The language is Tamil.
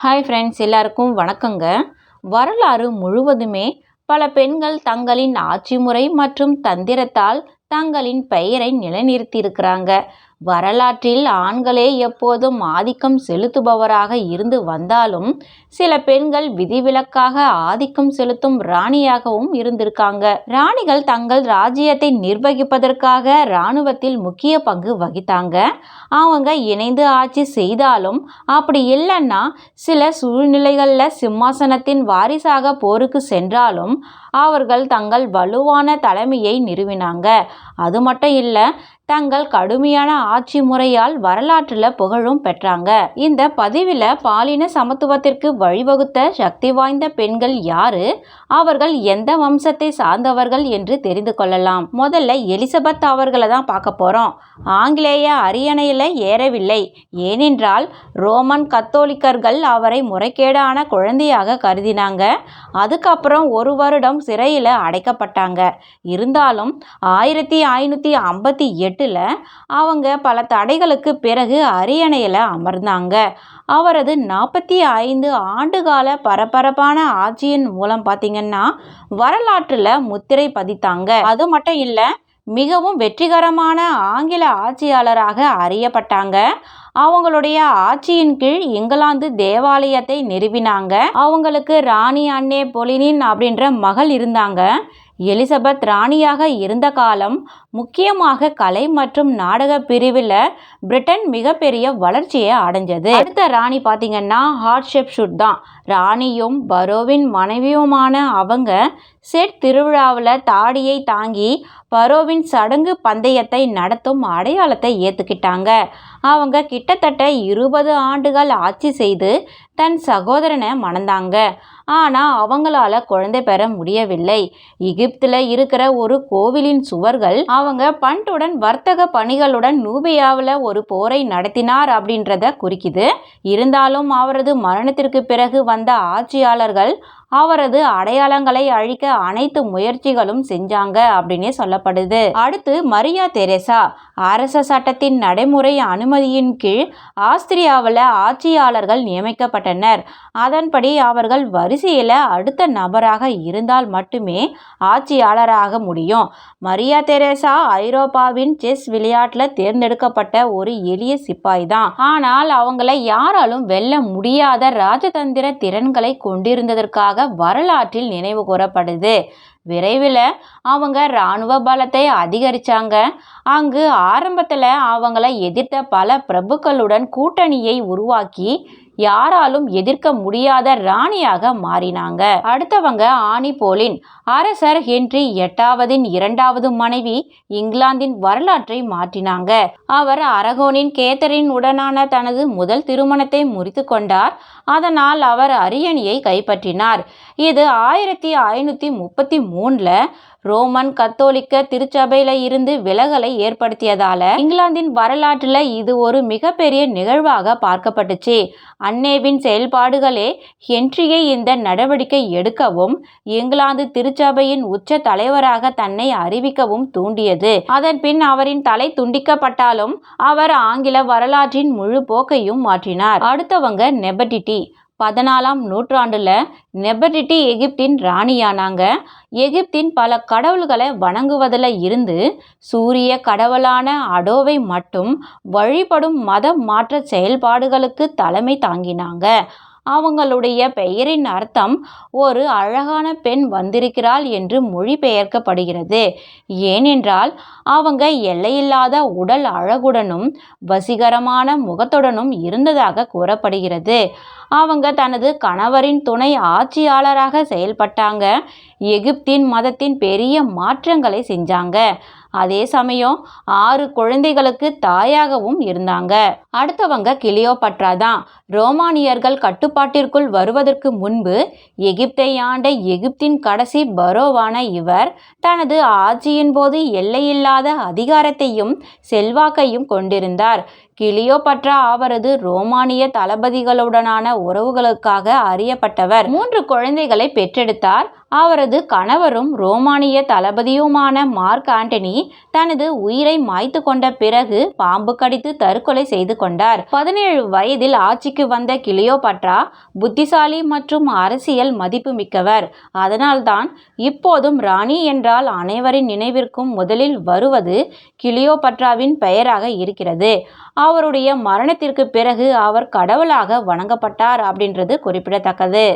ஹாய் ஃப்ரெண்ட்ஸ் எல்லாருக்கும் வணக்கங்க. வரலாறு முழுவதுமே பல பெண்கள் தங்களின் ஆட்சி முறை மற்றும் தந்திரத்தால் தங்களின் பெயரை நிலைநிறுத்தியிருக்கிறாங்க. வரலாற்றில் ஆண்களே எப்போதும் ஆதிக்கம் செலுத்துபவராக இருந்து வந்தாலும் சில பெண்கள் விதிவிலக்காக ஆதிக்கம் செலுத்தும் ராணியாகவும் இருந்திருக்காங்க. ராணிகள் தங்கள் ராஜ்யத்தை நிர்வகிப்பதற்காக இராணுவத்தில் முக்கிய பங்கு வகித்தாங்க. அவங்க இணைந்து ஆட்சி செய்தாலும் அப்படி இல்லைன்னா சில சூழ்நிலைகளில் சிம்மாசனத்தின் வாரிசாக போருக்கு சென்றாலும் அவர்கள் தங்கள் வலுவான தலைமையை நிறுவினாங்க. அது மட்டும் இல்லை தங்கள் கடுமையான ஆட்சி முறையால் வரலாற்றில் புகழும் பெற்றாங்க. இந்த பதிவில் பாலின சமத்துவத்திற்கு வழிவகுத்த சக்தி வாய்ந்த பெண்கள் யாரு? அவர்கள் எந்த வம்சத்தை சார்ந்தவர்கள் என்று தெரிந்து கொள்ளலாம். முதல்ல எலிசபெத் அவர்களை தான் பார்க்க போறோம். ஆங்கிலேய அரியணையில் ஏறவில்லை. ஏனென்றால் ரோமன் கத்தோலிக்கர்கள் அவரை முறைகேடான குழந்தையாக கருதினாங்க. அதுக்கப்புறம் ஒரு வருடம் சிறையில் அடைக்கப்பட்டாங்க. இருந்தாலும் ஆயிரத்தி ஐநூற்றி ஐம்பத்தி எட்டு எட்டில் அவங்க பல தடைகளுக்கு பிறகு அரியணையில் அமர்ந்தாங்க. அவரது நாற்பத்தி ஐந்து ஆண்டுகால பரபரப்பான ஆட்சியின் மூலம் பார்த்திங்கன்னா வரலாற்றில் முத்திரை பதித்தாங்க. அது மட்டும் இல்லை மிகவும் வெற்றிகரமான ஆங்கில ஆட்சியாளராக அறியப்பட்டாங்க. அவங்களுடைய ஆட்சியின் கீழ் இங்கிலாந்து தேவாலயத்தை நிறுவினாங்க. அவங்களுக்கு ராணி அன்னே பொலினின் அப்படின்ற மகள் இருந்தாங்க. எலிசபெத் ராணியாக இருந்த காலம் முக்கியமாக கலை மற்றும் நாடக பிரிவில் பிரிட்டன் மிகப்பெரிய வளர்ச்சியை அடைஞ்சது. அடுத்த ராணி பார்த்தீங்கன்னா ஹார்ட்ஷெப் ஷூட் தான். ராணியும் பரோவின் மனைவியுமான அவங்க செட் திருவிழாவில் தாடியை தாங்கி பரோவின் சடங்கு பந்தயத்தை நடத்தும் அடையாளத்தை ஏற்றுக்கிட்டாங்க அவங்க கிட்டத்தட்ட இருபது ஆண்டுகள் ஆட்சி செய்து தன் சகோதரனை மணந்தாங்க. ஆனால் அவங்களால குழந்தை பெற முடியவில்லை. எகிப்தில் இருக்கிற ஒரு கோவிலின் சுவர்கள் அவங்க பண்டுடன் வர்த்தக பணிகளுடன் நூபியாவில் ஒரு போரை நடத்தினார் அப்படின்றத குறிக்குது. இருந்தாலும் அவரது மரணத்திற்கு பிறகு வந்த ஆட்சியாளர்கள் அவரது அடையாளங்களை அழிக்க அனைத்து முயற்சிகளும் செஞ்சாங்க அப்படின்னே சொல்லப்படுது. அடுத்து மரியா தெரேசா. அரச சட்டத்தின் நடைமுறை அனுமதியின் கீழ் ஆஸ்திரியாவில் ஆட்சியாளர்கள் நியமிக்கப்பட்டனர். அதன்படி அவர்கள் வரிசையில் அடுத்த நபராக இருந்தால் மட்டுமே ஆட்சியாளராக முடியும். மரியா தெரேசா ஐரோப்பாவின் செஸ் விளையாட்டில் தேர்ந்தெடுக்கப்பட்ட ஒரு எளிய சிப்பாய் தான். ஆனால் அவங்களை யாராலும் வெல்ல முடியாத ராஜதந்திர திறன்களை கொண்டிருந்ததற்காக வரலாற்றில் நினைவு கூறப்படுது. விரைவில் அவங்க இராணுவ பலத்தை அதிகரித்தாங்க அங்கு ஆரம்பத்தில் அவங்கள எதிர்த்த பல பிரபுக்களுடன் கூட்டணியை உருவாக்கி யாராலும் எதிர்க்க முடியாத ராணியாக மாறினாங்க. அடுத்தவங்க ஆனி போலின் அரசர் ஹென்றி எட்டாவதின் இரண்டாவது மனைவி இங்கிலாந்தின் வரலாற்றை மாற்றினாங்க. அவர் அரகோனின் கேத்தரின் உடனான தனது முதல் திருமணத்தை முறித்து கொண்டார். அதனால் அவர் அரியணையை கைப்பற்றினார். இது ஆயிரத்தி ஐநூற்றி முப்பத்தி மூணில் ரோமன் கத்தோலிக்க திருச்சபையில இருந்து விலகலை ஏற்படுத்தியதால இங்கிலாந்தின் வரலாற்றில் இது ஒரு மிகப்பெரிய நிகழ்வாக பார்க்கப்பட்டுச்சு. அன்னேவின் செயல்பாடுகளே ஹென்ரியை இந்த நடவடிக்கை எடுக்கவும் இங்கிலாந்து திருச்சபையின் உச்ச தலைவராக தன்னை அறிவிக்கவும் தூண்டியது. அதன் பின் அவரின் தலை துண்டிக்கப்பட்டாலும் அவர் ஆங்கில வரலாற்றின் முழு போக்கையும் மாற்றினார். அடுத்தவங்க நெபடிட்டி பதினாலாம் நூற்றாண்டில் நெபடிட்டி எகிப்தின் ராணியானாங்க. எகிப்தின் பல கடவுள்களை வணங்குவதில் இருந்து சூரிய கடவுளான அடோவை மட்டும் வழிபடும் மத மாற்ற செயல்பாடுகளுக்கு தலைமை தாங்கினாங்க. அவங்களுடைய பெயரின் அர்த்தம் ஒரு அழகான பெண் வந்திருக்கிறாள் என்று மொழிபெயர்க்கப்படுகிறது. ஏனென்றால் அவங்க எல்லையில்லாத உடல் அழகுடனும் வசீகரமான முகத்துடனும் இருந்ததாக கூறப்படுகிறது. அவங்க தனது கணவரின் துணை ஆட்சியாளராக செயல்பட்டாங்க. எகிப்தின் மதத்தின் பெரிய மாற்றங்களை செஞ்சாங்க. அதே சமயம் ஆறு குழந்தைகளுக்கு தாயாகவும் இருந்தாங்க. அடுத்தவங்க கிளியோபட்ரா தான் ரோமானியர்கள் கட்டுப்பாட்டிற்குள் வருவதற்கு முன்பு எகிப்தை ஆண்ட எகிப்தின் கடைசி பரோவான இவர் தனது ஆட்சியின் போது எல்லையில்லாத அதிகாரத்தையும் செல்வாக்கையும் கொண்டிருந்தார். கிளியோபட்ரா அவரது ரோமானிய தளபதிகளுடனான உறவுகளுக்காக அறியப்பட்டவர். மூன்று குழந்தைகளை பெற்றெடுத்தார். அவரது கணவரும் ரோமானிய தளபதியுமான மார்க் ஆண்டனி தனது உயிரை மாய்த்து கொண்ட பிறகு பாம்பு கடித்து தற்கொலை செய்து கொண்டார். பதினேழு வயதில் ஆட்சிக்கு வந்த கிளியோபட்ரா புத்திசாலி மற்றும் அரசியல் மதிப்பு மிக்கவர் அதனால்தான் இப்போதும் ராணி என்றால் அனைவரின் நினைவிற்கும் முதலில் வருவது கிளியோபட்ராவின் பெயராக இருக்கிறது. அவருடைய மரணத்திற்கு பிறகு அவர் கடவுளாக வணங்கப்பட்டார் அப்படின்றது குறிப்பிடத்தக்கது.